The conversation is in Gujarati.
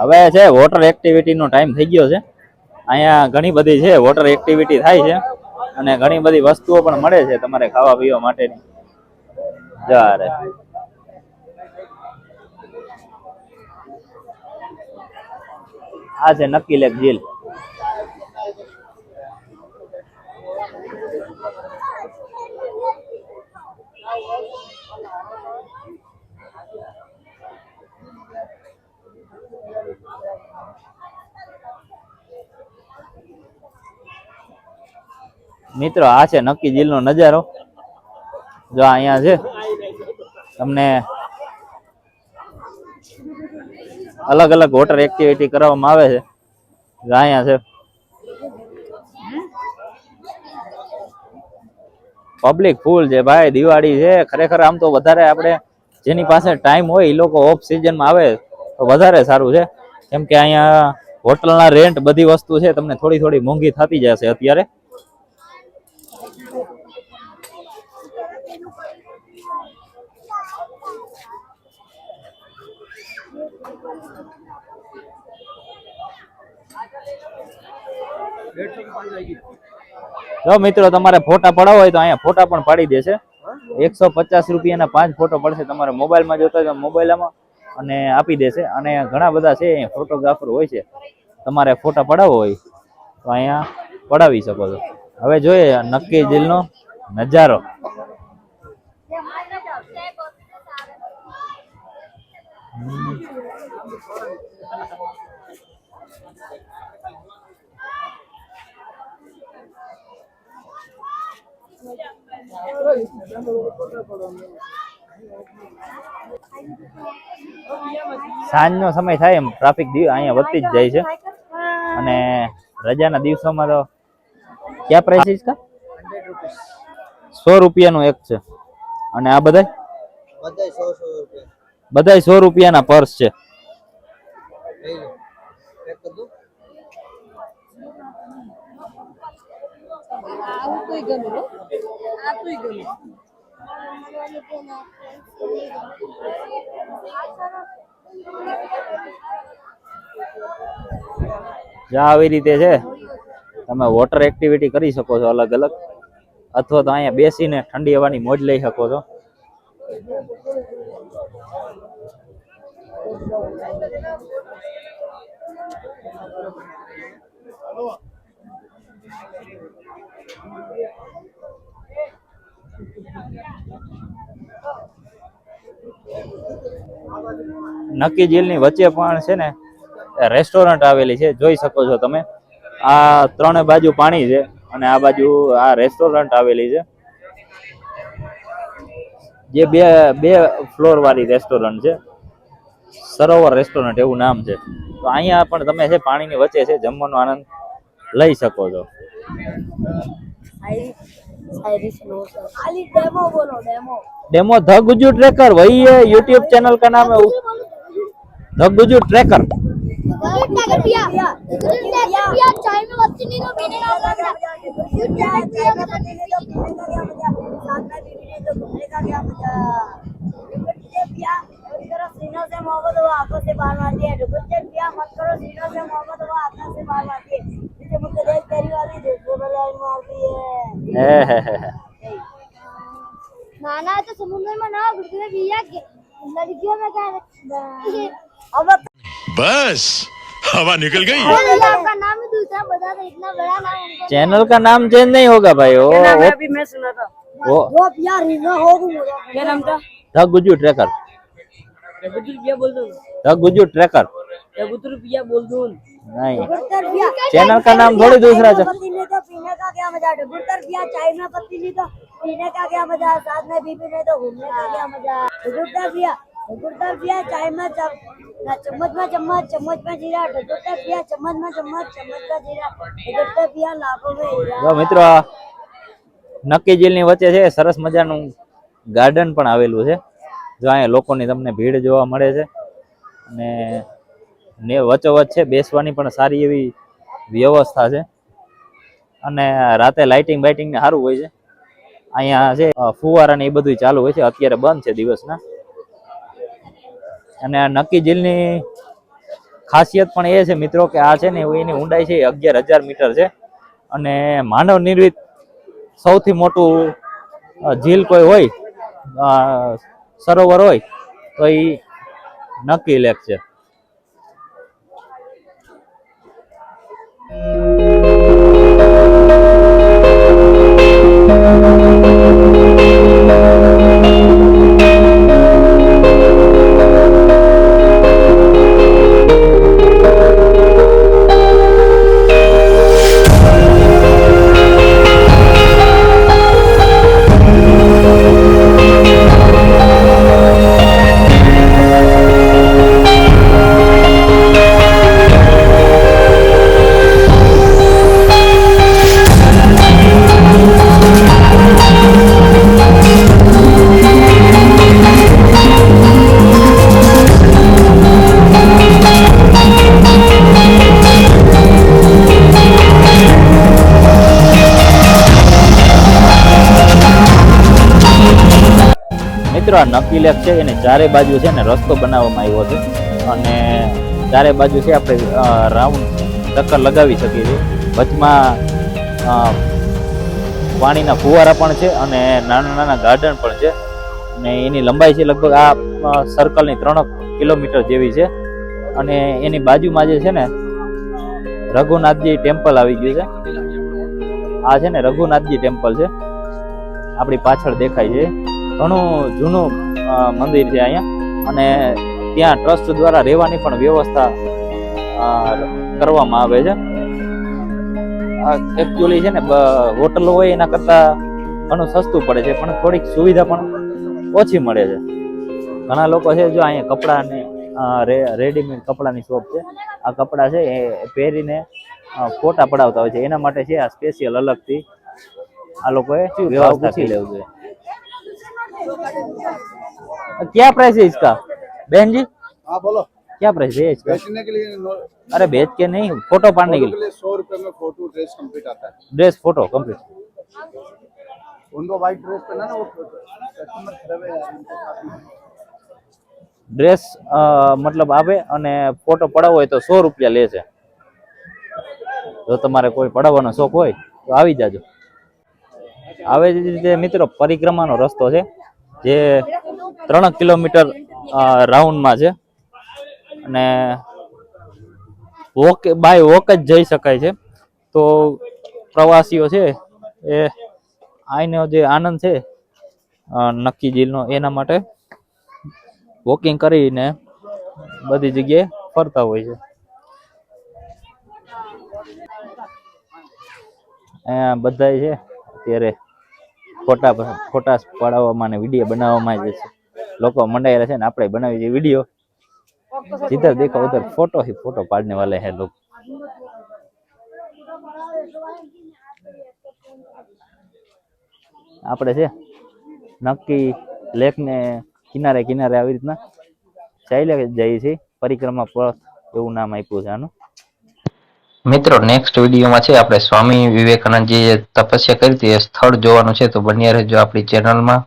હવે છે વોટર એક્ટિવિટીનો ટાઈમ થઈ ગયો છે. અહીંયા ઘણી બધી છે વોટર એક્ટિવિટી થાય છે. અને ઘણી બધી વસ્તુઓ પણ મળે છે તમારે ખાવા પીવા માટેની. જારે આ છે નક્કી લેક ઝીલ મિત્રો, આ છે નક્કી ઝીલનો નજારો. જો અહીંયા છે, તમને અલગ અલગ વોટર એક્ટિવિટી કરવામાં આવે છે. જો અહીંયા છે પબ્લિક ફૂલ છે ભાઈ, દિવાળી છે. ખરેખર આમ તો વધારે આપણે જેની પાસે ટાઈમ હોય એ લોકો ઓફ સિઝનમાં આવે, તો વધારે સારું છે. કેમ કે અહીંયા હોટલના રેન્ટ બધી વસ્તુ છે, તમને થોડી થોડી મોંઘી થતી જશે અત્યારે. જો મિત્રો, તમારે ફોટા પડાવવા હોય તો અહીંયા ફોટા પણ પાડી દેશે. એકસો પચાસ રૂપિયાના પાંચ ફોટો પડશે તમારે મોબાઈલમાં જોતા હોય તો મોબાઈલમાં અને આપી દેશે. અને ઘણા બધા છે અહીંયા ફોટોગ્રાફર હોય છે. તમારે ફોટા પડાવવો હોય તો અહીંયા પડાવી શકો છો. હવે જોઈએ નક્કી દિલનો નજારો. સાંજનો સમય થાય એમ. ટ્રાફિક અહીંયા વધતી જ જાય છે. અને રજાના દિવસોમાં તો ક્યાં પ્રાઇસ કા? સો રૂપિયાનું એક છે. અને આ બધા બધાય સો સો બધાય સો રૂપિયાના પર્સ છે. આવું કોઈ ગમે આ કોઈ ગમે આવી રીતે છે, તમે વોટર એક્ટિવિટી કરી શકો છો અલગ અલગ. અથવા તો અહીંયા બેસીને ઠંડી હવાની મોજ લઈ શકો છો. નક્કી ઝીલની વચ્ચે પણ છે ને રેસ્ટોરન્ટ આવેલી છે, જોઈ શકો છો તમે. આ ત્રણે બાજુ પાણી છે અને આ બાજુ આ રેસ્ટોરન્ટ આવેલી છે. જે બે બે ફ્લોર વાળી રેસ્ટોરન્ટ છે. સરોવર રેસ્ટોરન્ટ એવું નામ છે. તો અહીંયા પણ તમે છે પાણીની વચ્ચે છે જમવાનો આનંદ લઈ શકો છો. खाली डेमो बोलो डेमो डेमो ध गुजू ट्रैकर वही है यूट्यूब चैनल का नाम है ध गुजू ट्रैकर से से में ना भैया लड़कियों में क्या बस हवा निकल गई। आपका नाम ही दूसरा बता दो इतना बड़ा नाम चैनल का नाम चेंज नहीं होगा भाई ओ अभी मैं सुना था। वो वो प्यार ही ना होगा क्या नाम था? था गुजू ट्रैकर गुजू क्या बोल दो था गुजू ट्रैकर डबुटर पिया बोल दो नहीं डबुटर पिया चैनल का नाम थोड़ी दूसरा चाय था में पत्ती नहीं तो पीने का क्या मजा डबुटर पिया चाय में पत्ती नहीं तो पीने का क्या मजा साथ में बीबी नहीं तो घूमने का क्या मजा डबुटर पिया डबुटर पिया चाय में चम ना चम्मच में चम्मच चम्मच में जीरा डबुटर पिया चम्मच में चम्मच चम्मच में जीरा डबुटर पिया लाखों में हीरा જો મિત્રો આ નક્કી ઝીલની વચ્ચે છે સરસ મજાનું ગાર્ડન પણ આવેલું છે જો અહીંયા લોકોની તમને ભીડ જોવા મળે છે અને ને વચોવચ છે, બેસવાની પણ સારી એવી વ્યવસ્થા છે. અને રાતે લાઇટિંગ બાઇટિંગ ને સારું હોય છે. અહીંયા છે ફુવારા ને એ બધું ચાલુ હોય છે, અત્યારે બંધ છે દિવસના. અને નક્કી જીલની ખાસિયત પણ એ છે મિત્રો કે આ છે ને એની ઊંડાઈ છે અગિયાર હજાર મીટર છે. અને માનવ નિર્મિત સૌથી મોટું ઝીલ કોઈ હોય સરોવર હોય, તો એ નક્કી લેક છે. મિત્રો આ નક્કી લેક છે એને ચારે બાજુ છે ને રસ્તો બનાવવામાં આવ્યો છે. અને ચારે બાજુ છે આપણે રાઉન્ડ ચક્કર લગાવી શકીએ છીએ. વચમાં પાણીના ફુવારા પણ છે અને નાના નાના ગાર્ડન પણ છે. અને એની લંબાઈ છે લગભગ આ સર્કલની ત્રણ કિલોમીટર જેવી છે. અને એની બાજુમાં જે છે ને રઘુનાથજી ટેમ્પલ આવી ગયું છે. આ છે ને રઘુનાથજી ટેમ્પલ છે. આપણી પાછળ દેખાય છે. ઘણું જૂનું મંદિર છે અહીંયા. અને ત્યાં ટ્રસ્ટ દ્વારા રહેવાની પણ વ્યવસ્થા કરવામાં આવે છે. એકચ્યુઅલી છે ને હોટલો હોય એના કરતાં ઘણું સસ્તું પડે છે પણ થોડીક સુવિધા પણ ઓછી મળે છે. ઘણા લોકો છે જો અહીંયા કપડાની રેડીમેડ કપડાની શોપ છે. આ કપડા છે એ પહેરીને ફોટા પડાવતા હોય છે. એના માટે છે આ સ્પેશિયલ અલગથી આ લોકોએ વ્યવસ્થા પૂછી લેવું જોઈએ? क्या प्राइस है इसका बहन जी हाँ बोलो क्या प्राइस है इसका बेचने के लिए नो- अरे बेच के नहीं फोटो पाड़ने के फोटो के लिए लिए सौ रुपए में फोटो ड्रेस कंप्लीट आता है ड्रेस फोटो कंप्लीट उनको व्हाइट ड्रेस पहना ना वो कस्टमर खराब है यार, उनको काफी- ડ્રેસ મતલબ આવે અને ફોટો પડાવવો હોય તો સો રૂપિયા લે છે જો તમારે કોઈ પડાવવાનો શોખ હોય તો આવી જાજો આવી જ રીતે મિત્રો પરિક્રમાનો રસ્તો છે જે ત્રણ કિલોમીટર રાઉન્ડમાં છે. અને વોક બાય વોક જ જઈ શકાય છે. તો પ્રવાસીઓ છે એ આઈનો જે આનંદ છે નક્કી ઝીલનો, એના માટે વોકિંગ કરીને બધી જગ્યાએ ફરતા હોય છે. બધા છે અત્યારે. ફોટા ફોટા પાડવામાં ને વીડિયો બનાવવામાં જ છે લોકો મંડાયેલા છે ને આપણે બનાવી દઈએ વીડિયો. જીધર દેખાવ ઉધર ફોટો હી, ફોટો પાડને વાલે હે લોકો. આપણે છે, નક્કી લેકને કિનારે કિનારે આવી રીતના ચાલ્યા જઈએ છીએ. પરિક્રમા પથ એવું નામ આપ્યું છે આનું. મિત્રો નેક્સ્ટ વિડીયોમાં છે આપણે સ્વામી વિવેકાનંદજીએ તપસ્યા કરી હતી, એ સ્થળ જોવાનું છે, તો બન્યા રહેજો આપણી ચેનલમાં